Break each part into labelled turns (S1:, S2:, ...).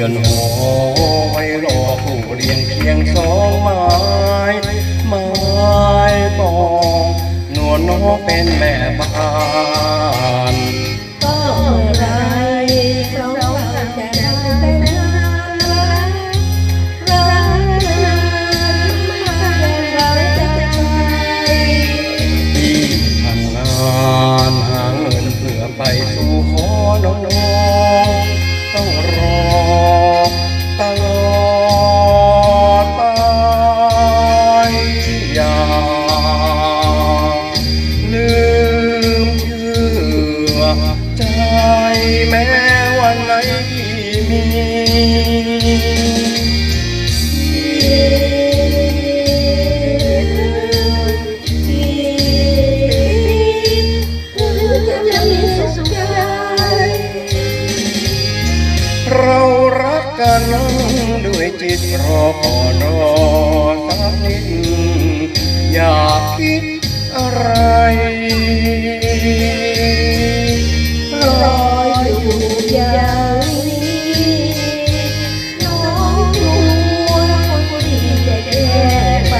S1: รือนหอไว้รอผู้เรียนเพียงสองไม้ไม้ตองนวลน้องเป็นแม่บ้านไปสู่ขอน้อง ต้องรอตลอดไปอย่าลืมเพื่อใจแม้วันไหนมี นั้นด้วยจิตรอก่อนรอสักนิดอยากคิดอะไร
S2: รออยู่อย่างนี้น้องรู้ว่าคนดีจะแก้ไป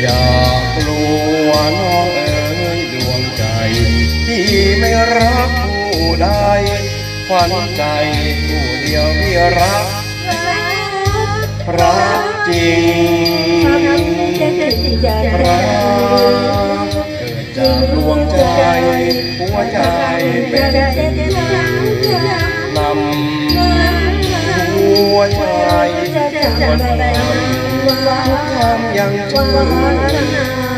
S1: อยากลัวน้องเอ๋ยดวงใจที่ไม่รักผู้ใด ขวัญใจผู้เดียวที่รัก รักจริง
S2: รัก
S1: เกิดจากดวงใจ หัวใจเป็นนำหัวใจ
S2: วันท
S1: ำยังชื่อ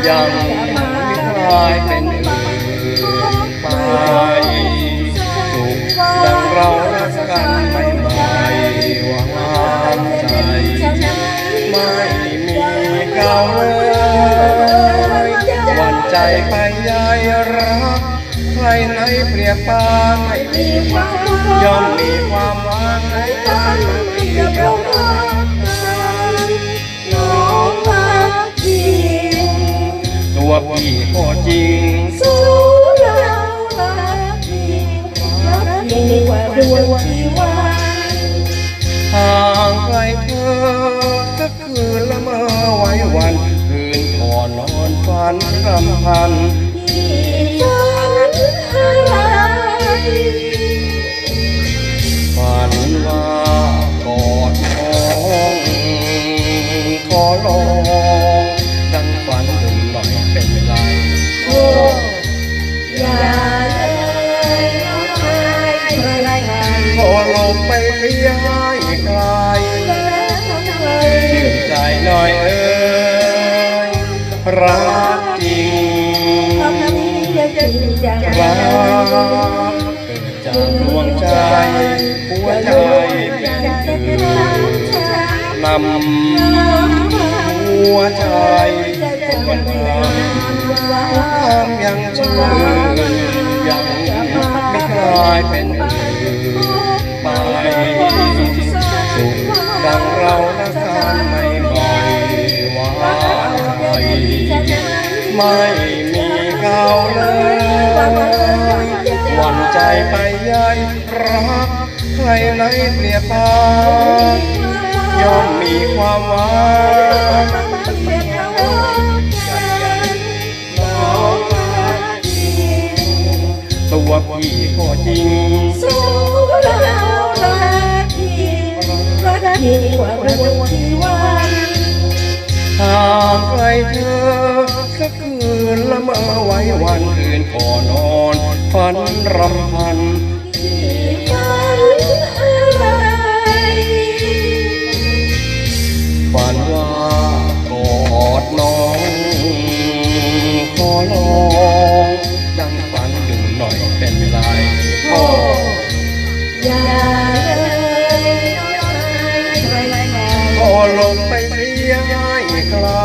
S1: ยังไม่คลายเป็นอื่นไป ดังเรา
S2: รักกันไม่ไม่ห
S1: วานใจ
S2: ไม่
S1: มีเก่าเลยหวั่นใจไปยายรัก ใครไหนเปรียบปานไม่มี
S2: ย่อมมีคว
S1: ามหวังในการเดียว
S2: ตัว
S1: ห่างไกลเธอสักคืนละเมอไว้วัน คืนก่อนนอนฝันรำพันฝันว่ากอดน้องขอลอง งไปเรียไกล
S2: ชื่น
S1: ใจหน่อยเอ้ยรักจริงรักเกิดจากดวงใจ หัวใจเป็นคือนำหัวใจวันทำยังชื่นยังไม่กลายเป็น ละกันไม่บ่อยหวานใจ
S2: ไม่มีเขาเลยหวั่นใจ
S1: ไปยายรักใครไหนเปรียบปาน
S2: ย่อมมีคว
S1: ามหวัง ห่างไกลเธอสักคืนละเมอไว้วันคืนก่อนนอนฝันรำพัน ข